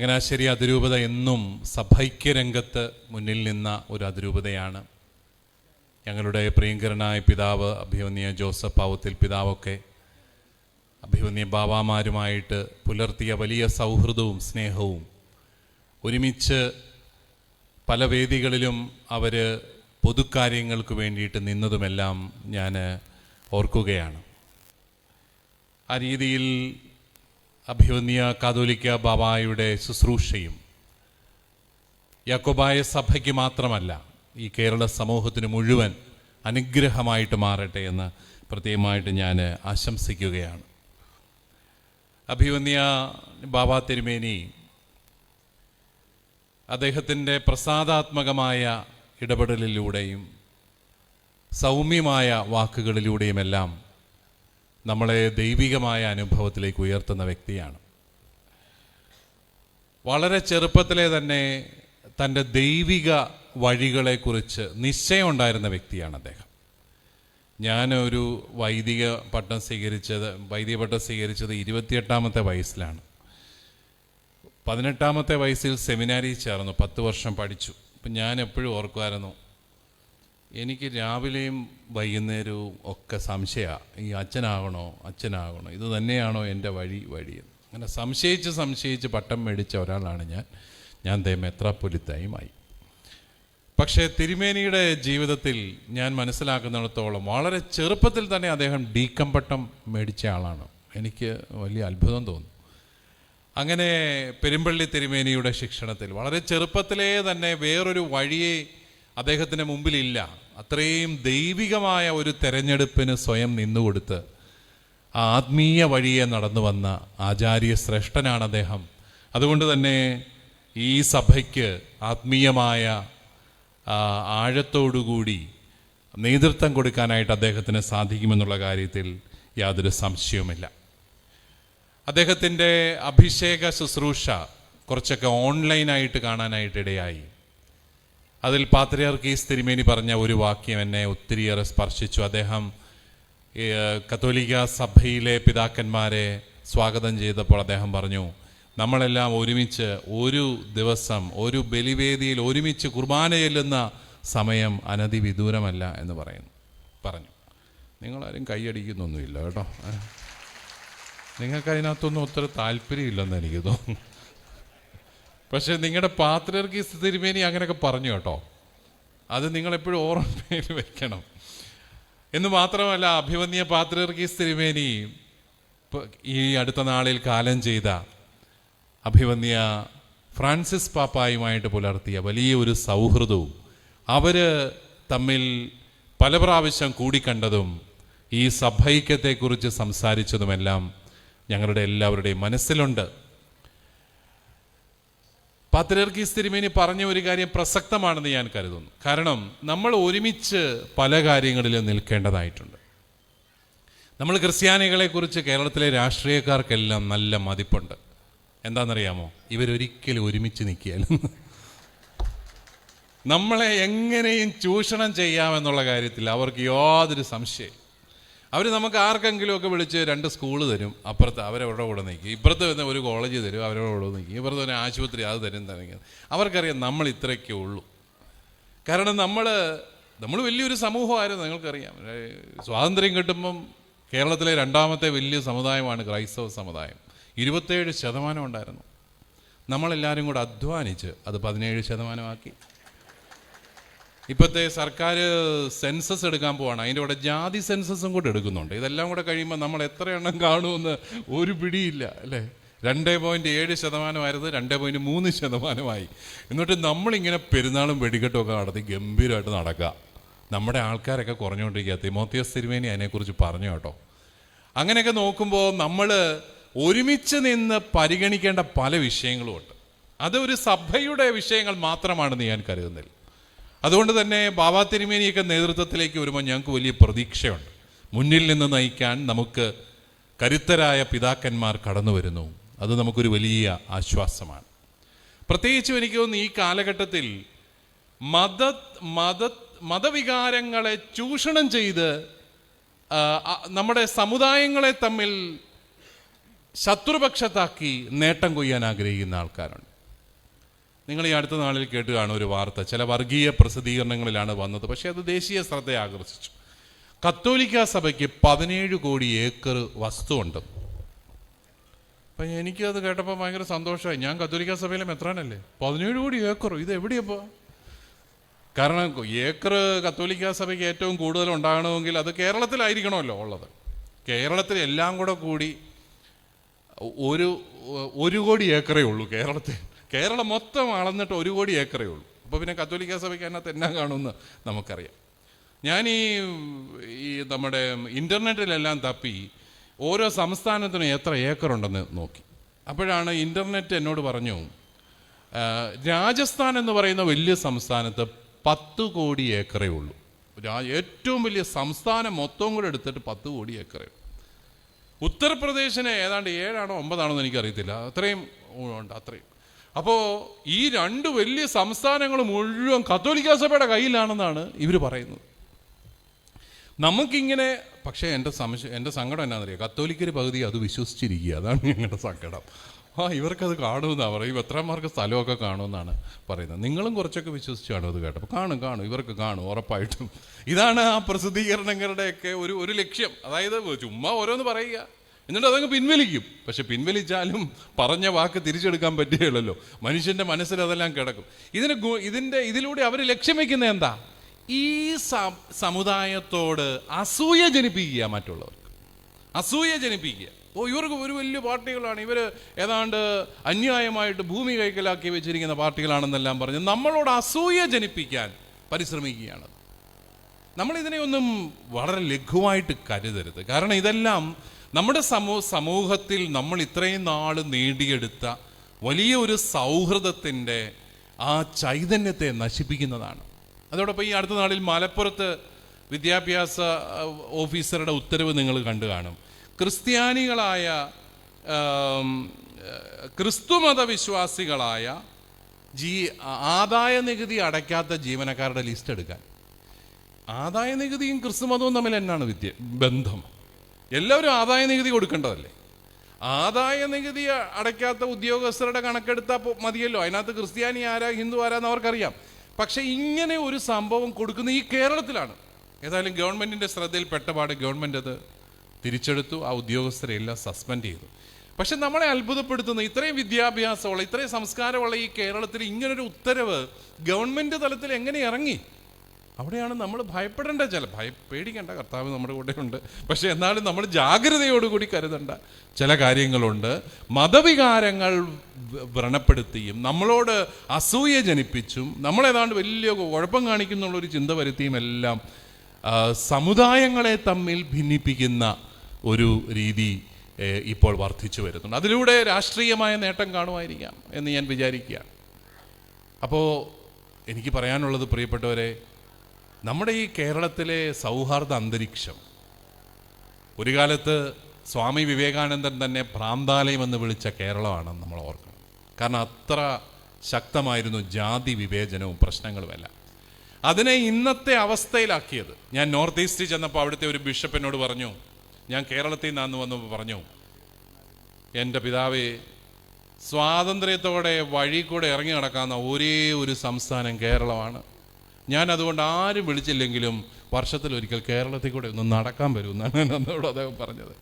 ചങ്ങനാശ്ശേരി അതിരൂപത എന്നും രംഗത്ത് മുന്നിൽ നിന്ന ഒരു അതിരൂപതയാണ്. ഞങ്ങളുടെ പ്രിയങ്കരനായ പിതാവ് അഭിമന്യ ജോസഫ് പാവത്തിൽ പിതാവൊക്കെ അഭിമന്യ ബാബാമാരുമായിട്ട് പുലർത്തിയ വലിയ സൗഹൃദവും സ്നേഹവും ഒരുമിച്ച് പല വേദികളിലും അവർ പൊതുക്കാര്യങ്ങൾക്ക് വേണ്ടിയിട്ട് നിന്നതുമെല്ലാം ഞാൻ ഓർക്കുകയാണ്. ആ രീതിയിൽ അഭിവന്യ കാതോലിക്ക ബാബായുടെ ശുശ്രൂഷയും യാക്കോബായ സഭയ്ക്ക് മാത്രമല്ല ഈ കേരള സമൂഹത്തിന് മുഴുവൻ അനുഗ്രഹമായിട്ട് മാറട്ടെ എന്ന് പ്രത്യേകമായിട്ട് ഞാൻ ആശംസിക്കുകയാണ്. അഭിവന്യ ബാബ തിരുമേനി അദ്ദേഹത്തിന്റെ പ്രസാദാത്മകമായ ഇടപെടലിലൂടെയും സൗമ്യമായ വാക്കുകളിലൂടെയുമെല്ലാം നമ്മളെ ദൈവികമായ അനുഭവത്തിലേക്ക് ഉയർത്തുന്ന വ്യക്തിയാണ്. വളരെ ചെറുപ്പത്തിലെ തന്നെ തന്റെ ദൈവിക വഴികളെക്കുറിച്ച് നിശ്ചയമുണ്ടായിരുന്ന വ്യക്തിയാണ് അദ്ദേഹം. ഞാനൊരു വൈദിക പട്ടം സ്വീകരിച്ചത് വൈദിക പട്ടം സ്വീകരിച്ചത് ഇരുപത്തിയെട്ടാമത്തെ വയസ്സിലാണ്. പതിനെട്ടാമത്തെ വയസ്സിൽ സെമിനാരി ചേർന്നു പത്ത് വർഷം പഠിച്ചു. അപ്പം ഞാൻ എപ്പോഴും ഓർക്കുമായിരുന്നു എനിക്ക് രാവിലെയും വൈകുന്നേരവും ഒക്കെ സംശയമാണ് ഈ അച്ഛനാകണോ അച്ഛനാകണോ ഇത് തന്നെയാണോ എന്റെ വഴി വഴിയെന്ന് അങ്ങനെ സംശയിച്ച് സംശയിച്ച് പട്ടം മേടിച്ച ഒരാളാണ് ഞാൻ. ഞാൻ ദേ മെത്രാപ്പൊലിത്തായുമായി. പക്ഷേ തിരുമേനിയുടെ ജീവിതത്തിൽ ഞാൻ മനസ്സിലാക്കുന്നിടത്തോളം വളരെ ചെറുപ്പത്തിൽ തന്നെ അദ്ദേഹം ഡീക്കം പട്ടം മേടിച്ച ആളാണ്. എനിക്ക് വലിയ അത്ഭുതം തോന്നുന്നു അങ്ങനെ പെരുമ്പള്ളി തിരുമേനിയുടെ ശിക്ഷണത്തിൽ വളരെ ചെറുപ്പത്തിലേ തന്നെ വേറൊരു വഴിയെ അദ്ദേഹത്തിന് മുമ്പിലില്ല. അത്രയും ദൈവികമായ ഒരു തെരഞ്ഞെടുപ്പിന് സ്വയം നിന്നുകൊടുത്ത് ആത്മീയ വഴിയെ നടന്നു വന്ന ആചാര്യ ശ്രേഷ്ഠനാണ് അദ്ദേഹം. അതുകൊണ്ട് തന്നെ ഈ സഭയ്ക്ക് ആത്മീയമായ ആഴത്തോടുകൂടി നേതൃത്വം കൊടുക്കാനായിട്ട് അദ്ദേഹത്തിന് സാധിക്കുമെന്നുള്ള കാര്യത്തിൽ യാതൊരു സംശയവുമില്ല. അദ്ദേഹത്തിന്റെ അഭിഷേക ശുശ്രൂഷ കുറച്ചൊക്കെ ഓൺലൈനായിട്ട് കാണാനായിട്ട് ഇടയായി അതിൽ പാത്രിയാർക്കീസ് തിരുമേനി പറഞ്ഞ ഒരു വാക്യം എന്നെ ഒത്തിരിയേറെ സ്പർശിച്ചു. അദ്ദേഹം കത്തോലിക്ക സഭയിലെ പിതാക്കന്മാരെ സ്വാഗതം ചെയ്തപ്പോൾ അദ്ദേഹം പറഞ്ഞു നമ്മളെല്ലാം ഒരുമിച്ച് ഒരു ദിവസം ഒരു ബലിവേദിയിൽ ഒരുമിച്ച് കുർബാന ചെല്ലുന്ന സമയം അനധി വിദൂരമല്ല എന്ന് പറയുന്നു. പറഞ്ഞു. നിങ്ങളാരും കൈയടിക്കുന്നൊന്നുമില്ല കേട്ടോ. നിങ്ങൾക്ക് അതിനകത്തൊന്നും ഒത്തിരി താല്പര്യമില്ലെന്ന് എനിക്ക് തോന്നുന്നു. പക്ഷെ നിങ്ങളുടെ പാത്രർക്ക് തിരുമേനി അങ്ങനെയൊക്കെ പറഞ്ഞു കേട്ടോ. അത് നിങ്ങളെപ്പോഴും ഓർമ്മയിൽ വെക്കണം. എന്ന് മാത്രമല്ല അഭിമന്യ പാത്രർക്ക് തിരുമേനി ഈ അടുത്ത നാളിൽ കാലം ചെയ്ത അഭിമന്യ ഫ്രാൻസിസ് പാപ്പായുമായിട്ട് പുലർത്തിയ വലിയ ഒരു സൗഹൃദവും അവർ തമ്മിൽ പല പ്രാവശ്യം കൂടിക്കണ്ടതും ഈ സഭൈക്യത്തെക്കുറിച്ച് സംസാരിച്ചതുമെല്ലാം ഞങ്ങളുടെ എല്ലാവരുടെയും മനസ്സിലുണ്ട്. പാത്രർക്കീസ് തിരുമേനി പറഞ്ഞ ഒരു കാര്യം പ്രസക്തമാണെന്ന് ഞാൻ കരുതുന്നു. കാരണം നമ്മൾ ഒരുമിച്ച് പല കാര്യങ്ങളിലും നിൽക്കേണ്ടതായിട്ടുണ്ട്. നമ്മൾ ക്രിസ്ത്യാനികളെക്കുറിച്ച് കേരളത്തിലെ രാഷ്ട്രീയക്കാർക്കെല്ലാം നല്ല മതിപ്പുണ്ട്. എന്താണെന്നറിയാമോ? ഇവരൊരിക്കലും ഒരുമിച്ച് നിൽക്കിയാലും നമ്മളെ എങ്ങനെയും ചൂഷണം ചെയ്യാമെന്നുള്ള കാര്യത്തിൽ അവർക്ക് യാതൊരു സംശയം അവർ നമുക്ക് ആർക്കെങ്കിലുമൊക്കെ വിളിച്ച് രണ്ട് സ്കൂൾ തരും. അപ്പുറത്ത് അവരവരുടെ കൂടെ നിൽക്കും. ഇപ്പുറത്ത് വരുന്ന ഒരു കോളേജ് തരും അവരുടെ കൂടെ നിൽക്കും. ഇപ്പുറത്ത് ഒരു ആശുപത്രി അത് തരും തരും അവർക്കറിയാം നമ്മൾ ഇത്രയൊക്കെ ഉള്ളൂ. കാരണം നമ്മൾ നമ്മൾ വലിയൊരു സമൂഹമായിരുന്നു നിങ്ങൾക്കറിയാം. സ്വാതന്ത്ര്യം കിട്ടുമ്പം കേരളത്തിലെ രണ്ടാമത്തെ വലിയ സമുദായമാണ് ക്രൈസ്തവ സമുദായം. ഇരുപത്തേഴ് ശതമാനം ഉണ്ടായിരുന്നു. നമ്മളെല്ലാവരും കൂടെ അധ്വാനിച്ച് അത് പതിനേഴ് ശതമാനമാക്കി. ഇപ്പോഴത്തെ സർക്കാർ സെൻസസ് എടുക്കാൻ പോവാണ്. അതിന്റെ കൂടെ ജാതി സെൻസസും കൂടെ എടുക്കുന്നുണ്ട്. ഇതെല്ലാം കൂടെ കഴിയുമ്പോൾ നമ്മൾ എത്ര എണ്ണം കാണുമെന്ന് ഒരു പിടിയില്ല അല്ലേ? രണ്ട് പോയിന്റ് ഏഴ് ശതമാനമായിരുന്നു രണ്ട് പോയിന്റ് മൂന്ന് ശതമാനമായി. എന്നിട്ട് നമ്മളിങ്ങനെ പെരുന്നാളും വെടിക്കെട്ടും ഒക്കെ നടത്തി ഗംഭീരമായിട്ട് നടക്കുക. നമ്മുടെ ആൾക്കാരൊക്കെ കുറഞ്ഞുകൊണ്ടിരിക്കുക. തിമോത്തിയസ് തിരുമേനി അതിനെക്കുറിച്ച് പറഞ്ഞു കേട്ടോ. അങ്ങനെയൊക്കെ നോക്കുമ്പോൾ നമ്മൾ ഒരുമിച്ച് നിന്ന് പരിഗണിക്കേണ്ട പല വിഷയങ്ങളുമുണ്ട്. അത് ഒരു സഭയുടെ വിഷയങ്ങൾ മാത്രമാണെന്ന് ഞാൻ കരുതുന്നില്ല. അതുകൊണ്ട് തന്നെ ബാബാ തിരുമേനിയൊക്കെ നേതൃത്വത്തിലേക്ക് വരുമ്പോൾ ഞങ്ങൾക്ക് വലിയ പ്രതീക്ഷയുണ്ട്. മുന്നിൽ നിന്ന് നയിക്കാൻ നമുക്ക് കരുത്തരായ പിതാക്കന്മാർ കടന്നു വരുന്നു. അത് നമുക്കൊരു വലിയ ആശ്വാസമാണ്. പ്രത്യേകിച്ചും എനിക്ക് തോന്നുന്നു ഈ കാലഘട്ടത്തിൽ മത മത മതവികാരങ്ങളെ ചൂഷണം ചെയ്ത് നമ്മുടെ സമുദായങ്ങളെ തമ്മിൽ ശത്രുപക്ഷത്താക്കി നേട്ടം കൊയ്യാൻ ആഗ്രഹിക്കുന്ന ആൾക്കാരുണ്ട്. നിങ്ങൾ ഈ അടുത്ത നാളിൽ കേട്ട് കാണും ഒരു വാർത്ത. ചില വർഗീയ പ്രസിദ്ധീകരണങ്ങളിലാണ് വന്നത്. പക്ഷേ അത് ദേശീയ ശ്രദ്ധ ആകർഷിച്ചു. കത്തോലിക്ക സഭയ്ക്ക് പതിനേഴ് കോടി ഏക്കർ വസ്തു ഉണ്ട് അപ്പം എനിക്കത് കേട്ടപ്പോൾ ഭയങ്കര സന്തോഷമായി. ഞാൻ കത്തോലിക്ക സഭയിലെ മെത്രാനല്ലേ? പതിനേഴ് കോടി ഏക്കർ. ഇത് എവിടെയപ്പോൾ കാരണം ഏക്കർ കത്തോലിക്ക സഭയ്ക്ക് ഏറ്റവും കൂടുതൽ ഉണ്ടാകണമെങ്കിൽ അത് കേരളത്തിലായിരിക്കണമല്ലോ ഉള്ളത്. കേരളത്തിൽ എല്ലാം കൂടെ കൂടി ഒരു ഒരു കോടി ഏക്കറേ ഉള്ളൂ കേരളത്തിൽ. കേരളം മൊത്തം അളന്നിട്ട് ഒരു കോടി ഏക്കറേ ഉള്ളൂ. അപ്പോൾ പിന്നെ കത്തോലിക്ക സഭയ്ക്ക് അതിനകത്ത് എന്നാ കാണുമെന്ന് നമുക്കറിയാം. ഞാൻ ഈ ഈ നമ്മുടെ ഇന്റർനെറ്റിലെല്ലാം തപ്പി ഓരോ സംസ്ഥാനത്തിനും എത്ര ഏക്കറുണ്ടെന്ന് നോക്കി. അപ്പോഴാണ് ഇന്റർനെറ്റ് എന്നോട് പറഞ്ഞു രാജസ്ഥാൻ എന്ന് പറയുന്ന വലിയ സംസ്ഥാനത്ത് പത്ത് കോടി ഏക്കറേ ഉള്ളൂ. ഏറ്റവും വലിയ സംസ്ഥാനം മൊത്തം കൂടെ എടുത്തിട്ട് പത്ത് കോടി ഏക്കറേ ഉത്തർപ്രദേശിന് ഏതാണ്ട് ഏഴാണോ ഒമ്പതാണോ എന്ന് എനിക്കറിയത്തില്ല. അത്രയും ഉണ്ട് അത്രയും. അപ്പോൾ ഈ രണ്ട് വലിയ സംസ്ഥാനങ്ങൾ മുഴുവൻ കത്തോലിക്ക സഭയുടെ കയ്യിലാണെന്നാണ് ഇവർ പറയുന്നത്. നമുക്കിങ്ങനെ പക്ഷേ എന്റെ സംശയം എന്റെ സങ്കടം എന്നാണെന്നറിയാം കത്തോലിക്കർ പകുതി അത് വിശ്വസിച്ചിരിക്കുക. അതാണ് ഞങ്ങളുടെ സങ്കടം. ആ ഇവർക്കത് കാണുമെന്നാണ് പറയും എത്രമാർക്ക് സ്ഥലമൊക്കെ കാണുമെന്നാണ് പറയുന്നത്. നിങ്ങളും കുറച്ചൊക്കെ വിശ്വസിച്ചാണ് അത് കേട്ടപ്പോൾ കാണും കാണും. ഇവർക്ക് കാണും ഉറപ്പായിട്ടും. ഇതാണ് ആ പ്രസിദ്ധീകരണങ്ങളുടെയൊക്കെ ഒരു ഒരു ലക്ഷ്യം. അതായത് ചുമ്മാ ഓരോന്ന് പറയുക. എന്നിട്ട് അതങ്ങ് പിൻവലിക്കും. പക്ഷെ പിൻവലിച്ചാലും പറഞ്ഞ വാക്ക് തിരിച്ചെടുക്കാൻ പറ്റുകയുള്ളല്ലോ. മനുഷ്യന്റെ മനസ്സിൽ അതെല്ലാം കിടക്കും. ഇതിന് ഇതിന്റെ ഇതിലൂടെ അവർ ലക്ഷ്യം വെക്കുന്ന എന്താ? ഈ സമുദായത്തോട് അസൂയ ജനിപ്പിക്കുക മറ്റുള്ളവർക്ക്. അസൂയ ജനിപ്പിക്കുക. ഓ ഇവർക്ക് ഒരു വലിയ പാർട്ടികളാണ്. ഇവർ ഏതാണ്ട് അന്യായമായിട്ട് ഭൂമി കൈക്കലാക്കി വെച്ചിരിക്കുന്ന പാർട്ടികളാണെന്നെല്ലാം പറഞ്ഞ് നമ്മളോട് അസൂയ ജനിപ്പിക്കാൻ പരിശ്രമിക്കുകയാണ് നമ്മളിതിനെ ഒന്നും വളരെ ലഘുവായിട്ട് കരുതരുത്. കാരണം ഇതെല്ലാം നമ്മുടെ സമൂ സമൂഹത്തിൽ നമ്മൾ ഇത്രയും നാൾ നേടിയെടുത്ത വലിയ ഒരു സൗഹൃദത്തിന്റെ ആ ചൈതന്യത്തെ നശിപ്പിക്കുന്നതാണ്. അതോടൊപ്പം ഈ അടുത്ത നാളിൽ മലപ്പുറത്ത് വിദ്യാഭ്യാസ ഓഫീസറുടെ ഉത്തരവ് നിങ്ങൾ കണ്ടു കാണും. ക്രിസ്ത്യാനികളായ ക്രിസ്തുമത വിശ്വാസികളായ ജീ ആദായ നികുതി അടയ്ക്കാത്ത ജീവനക്കാരുടെ ലിസ്റ്റ് എടുക്കാൻ. ആദായ നികുതിയും ക്രിസ്തുമതവും തമ്മിൽ എന്നാണ് വിദ്യ ബന്ധം? എല്ലാവരും ആദായ നികുതി കൊടുക്കേണ്ടതല്ലേ? ആദായ നികുതി അടയ്ക്കാത്ത ഉദ്യോഗസ്ഥരുടെ കണക്കെടുത്താൽ മതിയല്ലോ. അതിനകത്ത് ക്രിസ്ത്യാനി ആരാ ഹിന്ദു ആരാന്ന് അവർക്കറിയാം. പക്ഷെ ഇങ്ങനെ ഒരു സംഭവം കൊടുക്കുന്ന ഈ കേരളത്തിലാണ്. ഏതായാലും ഗവൺമെന്റിന്റെ ശ്രദ്ധയിൽ പെട്ടപാട് ഗവൺമെന്റ് അത് തിരിച്ചെടുത്തു. ആ ഉദ്യോഗസ്ഥരെ എല്ലാം സസ്പെൻഡ് ചെയ്തു. പക്ഷെ നമ്മളെ അത്ഭുതപ്പെടുത്തുന്ന ഇത്രയും വിദ്യാഭ്യാസമുള്ള ഇത്രയും സംസ്കാരമുള്ള ഈ കേരളത്തിൽ ഇങ്ങനൊരു ഉത്തരവ് ഗവൺമെന്റ് തലത്തിൽ എങ്ങനെ ഇറങ്ങി? അവിടെയാണ് നമ്മൾ ഭയപ്പെടേണ്ട ചില ഭയ പേടിക്കേണ്ട കർത്താവ് നമ്മുടെ കൂടെയുണ്ട്. പക്ഷെ എന്നാലും നമ്മൾ ജാഗ്രതയോടുകൂടി കരുതേണ്ട. ചില കാര്യങ്ങളുണ്ട്. മതവികാരങ്ങൾ വ്ര- വ്രണപ്പെടുത്തിയും നമ്മളോട് അസൂയ ജനിപ്പിച്ചും നമ്മളേതാണ്ട് വലിയ കുഴപ്പം കാണിക്കുന്നുള്ളൊരു ചിന്ത വരുത്തിയും എല്ലാം സമുദായങ്ങളെ തമ്മിൽ ഭിന്നിപ്പിക്കുന്ന ഒരു രീതി ഇപ്പോൾ വർദ്ധിച്ചു വരുന്നുണ്ട്. അതിലൂടെ രാഷ്ട്രീയമായ നേട്ടം കാണുമായിരിക്കാം എന്ന് ഞാൻ വിചാരിക്കുക. അപ്പോൾ എനിക്ക് പറയാനുള്ളത് പ്രിയപ്പെട്ടവരെ നമ്മുടെ ഈ കേരളത്തിലെ സൗഹാർദ്ദ അന്തരീക്ഷം. ഒരു കാലത്ത് സ്വാമി വിവേകാനന്ദൻ തന്നെ ഭ്രാന്താലയം എന്ന് വിളിച്ച കേരളമാണ് നമ്മൾ ഓർക്കണം. കാരണം അത്ര ശക്തമായിരുന്നു ജാതി വിവേചനവും പ്രശ്നങ്ങളുമെല്ലാം അതിനെ ഇന്നത്തെ അവസ്ഥയിലാക്കിയത്. ഞാൻ നോർത്ത് ഈസ്റ്റിൽ ചെന്നപ്പോൾ അവിടുത്തെ ഒരു ബിഷപ്പിനോട് പറഞ്ഞു ഞാൻ കേരളത്തിൽ നിന്നാന്ന് വന്നപ്പോൾ പറഞ്ഞു എന്റെ പിതാവേ സ്വാതന്ത്ര്യത്തോടെ വഴി കൂടെ ഇറങ്ങി നടക്കാവുന്ന ഒരേ ഒരു സംസ്ഥാനം കേരളമാണ്. ഞാൻ അതുകൊണ്ട് ആരും വിളിച്ചില്ലെങ്കിലും വർഷത്തിൽ ഒരിക്കൽ കേരളത്തിൽ കൂടെ ഒന്ന് നടക്കാൻ വരുമെന്നാണ് എന്നോട് അദ്ദേഹം പറഞ്ഞത്.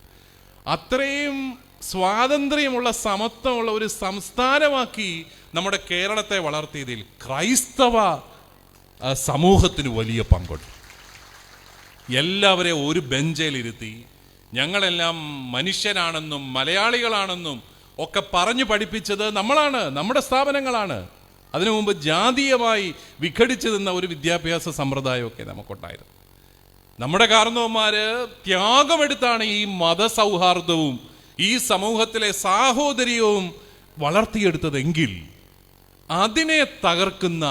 അത്രയും സ്വാതന്ത്ര്യമുള്ള സമത്വമുള്ള ഒരു സംസ്ഥാനമാക്കി നമ്മുടെ കേരളത്തെ വളർത്തിയതിൽ ക്രൈസ്തവ സമൂഹത്തിന് വലിയ പങ്കുണ്ട്. എല്ലാവരെയും ഒരു ബെഞ്ചിലിരുത്തി ഞങ്ങളെല്ലാം മനുഷ്യരാണെന്നും മലയാളികളാണെന്നും ഒക്കെ പറഞ്ഞു പഠിപ്പിച്ചത് നമ്മളാണ് നമ്മുടെ സ്ഥാപനങ്ങളാണ്. അതിനു മുമ്പ് ജാതീയമായി വിഘടിച്ചു നിന്ന ഒരു വിദ്യാഭ്യാസ സമ്പ്രദായമൊക്കെ നമുക്കുണ്ടായിരുന്നു. നമ്മുടെ കാരണവന്മാർ ത്യാഗമെടുത്താണ് ഈ മതസൗഹാർദ്ദവും ഈ സമൂഹത്തിലെ സാഹോദര്യവും വളർത്തിയെടുത്തതെങ്കിൽ അതിനെ തകർക്കുന്ന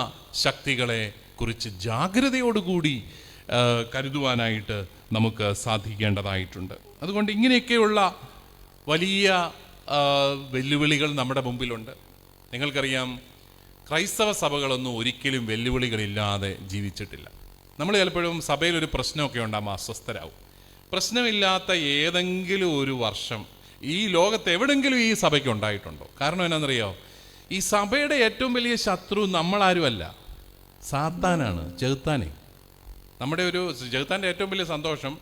ശക്തികളെ കുറിച്ച് ജാഗ്രതയോടുകൂടി കരുതുവാനായിട്ട് നമുക്ക് സാധിക്കേണ്ടതായിട്ടുണ്ട്. അതുകൊണ്ട് ഇങ്ങനെയൊക്കെയുള്ള വലിയ വെല്ലുവിളികൾ നമ്മുടെ മുമ്പിലുണ്ട്. നിങ്ങൾക്കറിയാം ക്രൈസ്തവ സഭകളൊന്നും ഒരിക്കലും വെല്ലുവിളികളില്ലാതെ ജീവിച്ചിട്ടില്ല. നമ്മൾ ചിലപ്പോഴും സഭയിൽ ഒരു പ്രശ്നമൊക്കെ ഉണ്ടാകുമ്പോൾ അസ്വസ്ഥരാകും പ്രശ്നമില്ലാത്ത ഏതെങ്കിലും ഒരു വർഷം ഈ ലോകത്ത് എവിടെങ്കിലും ഈ സഭയ്ക്ക് ഉണ്ടായിട്ടുണ്ടോ? കാരണം എന്നാണെന്നറിയോ? ഈ സഭയുടെ ഏറ്റവും വലിയ ശത്രു നമ്മളാരുമല്ല. സാത്താനാണ് ചെകുത്താനെ നമ്മുടെ ഒരു ജഗത്താന്റെ ഏറ്റവും വലിയ സന്തോഷം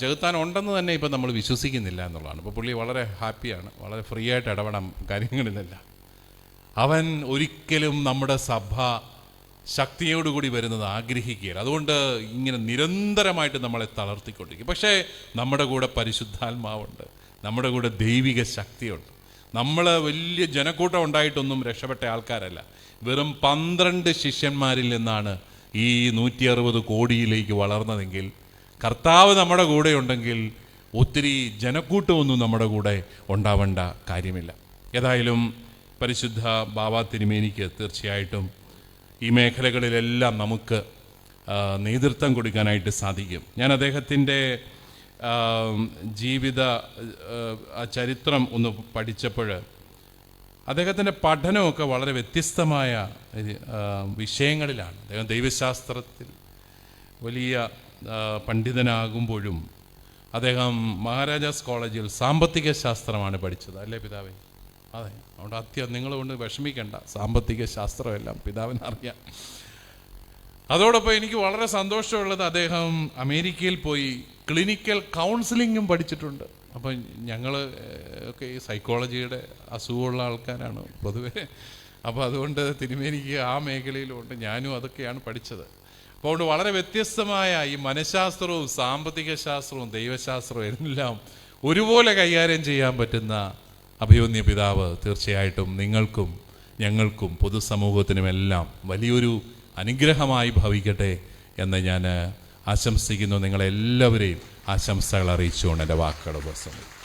ചെകുത്താൻ ഉണ്ടെന്ന് തന്നെ ഇപ്പം നമ്മൾ വിശ്വസിക്കുന്നില്ല എന്നുള്ളതാണ്. ഇപ്പോൾ പുള്ളി വളരെ ഹാപ്പിയാണ് വളരെ ഫ്രീ ആയിട്ട് ഇടപെടാം കാര്യങ്ങളിലെല്ലാം. അവൻ ഒരിക്കലും നമ്മുടെ സഭ ശക്തിയോടുകൂടി വരുന്നത് ആഗ്രഹിക്കുകയില്ല. അതുകൊണ്ട് ഇങ്ങനെ നിരന്തരമായിട്ട് നമ്മളെ തളർത്തിക്കൊണ്ടിരിക്കും. പക്ഷേ നമ്മുടെ കൂടെ പരിശുദ്ധാത്മാവുണ്ട്. നമ്മുടെ കൂടെ ദൈവിക ശക്തിയുണ്ട്. നമ്മൾ വലിയ ജനക്കൂട്ടം ഉണ്ടായിട്ടൊന്നും രക്ഷപ്പെട്ട ആൾക്കാരല്ല. വെറും പന്ത്രണ്ട് ശിഷ്യന്മാരിൽ നിന്നാണ് ഈ നൂറ്റി അറുപത് കോടിയിലേക്ക് വളർന്നതെങ്കിൽ കർത്താവ് നമ്മുടെ കൂടെ ഉണ്ടെങ്കിൽ ഒത്തിരി ജനക്കൂട്ടമൊന്നും നമ്മുടെ കൂടെ ഉണ്ടാവേണ്ട കാര്യമില്ല. ഏതായാലും പരിശുദ്ധ ബാബാ തിരുമേനിക്ക് തീർച്ചയായിട്ടും ഈ മേഖലകളിലെല്ലാം നമുക്ക് നേതൃത്വം കൊടുക്കാനായിട്ട് സാധിക്കും. ഞാൻ അദ്ദേഹത്തിന്റെ ജീവിത ചരിത്രം ഒന്ന് പഠിച്ചപ്പോൾ അദ്ദേഹത്തിന്റെ പഠനമൊക്കെ വളരെ വ്യത്യസ്തമായ വിഷയങ്ങളിലാണ്. അദ്ദേഹം ദൈവശാസ്ത്രത്തിൽ വലിയ പണ്ഡിതനാകുമ്പോഴും അദ്ദേഹം മഹാരാജാസ് കോളേജിൽ സാമ്പത്തിക ശാസ്ത്രമാണ് പഠിച്ചത്. അല്ലേ പിതാവേ? അതെ അതുകൊണ്ട് അത്യം നിങ്ങൾ കൊണ്ട് വിഷമിക്കേണ്ട. സാമ്പത്തിക ശാസ്ത്രമെല്ലാം പിതാവിന് അറിയാം. അതോടൊപ്പം എനിക്ക് വളരെ സന്തോഷമുള്ളത് അദ്ദേഹം അമേരിക്കയിൽ പോയി ക്ലിനിക്കൽ കൗൺസിലിങ്ങും പഠിച്ചിട്ടുണ്ട്. അപ്പം ഞങ്ങൾ ഒക്കെ ഈ സൈക്കോളജിയുടെ അസുഖമുള്ള ആൾക്കാരാണ് പൊതുവെ. അപ്പോൾ അതുകൊണ്ട് തിരുമേനിക്ക് ആ മേഖലയിലുണ്ട്. ഞാനും അതൊക്കെയാണ് പഠിച്ചത്. അപ്പോൾ അതുകൊണ്ട് വളരെ വ്യത്യസ്തമായ ഈ മനഃശാസ്ത്രവും സാമ്പത്തിക ശാസ്ത്രവും ദൈവശാസ്ത്രവും എല്ലാം ഒരുപോലെ കൈകാര്യം ചെയ്യാൻ പറ്റുന്ന അഭിമന്യ പിതാവ് തീർച്ചയായിട്ടും നിങ്ങൾക്കും ഞങ്ങൾക്കും പൊതുസമൂഹത്തിനുമെല്ലാം വലിയൊരു അനുഗ്രഹമായി ഭവിക്കട്ടെ എന്ന് ഞാൻ ആശംസിക്കുന്നു. നിങ്ങളെല്ലാവരെയും ആശംസകൾ അറിയിച്ചുകൊണ്ട് എന്റെ വാക്കുകൾ ഉപസംഹരിക്കുന്നു.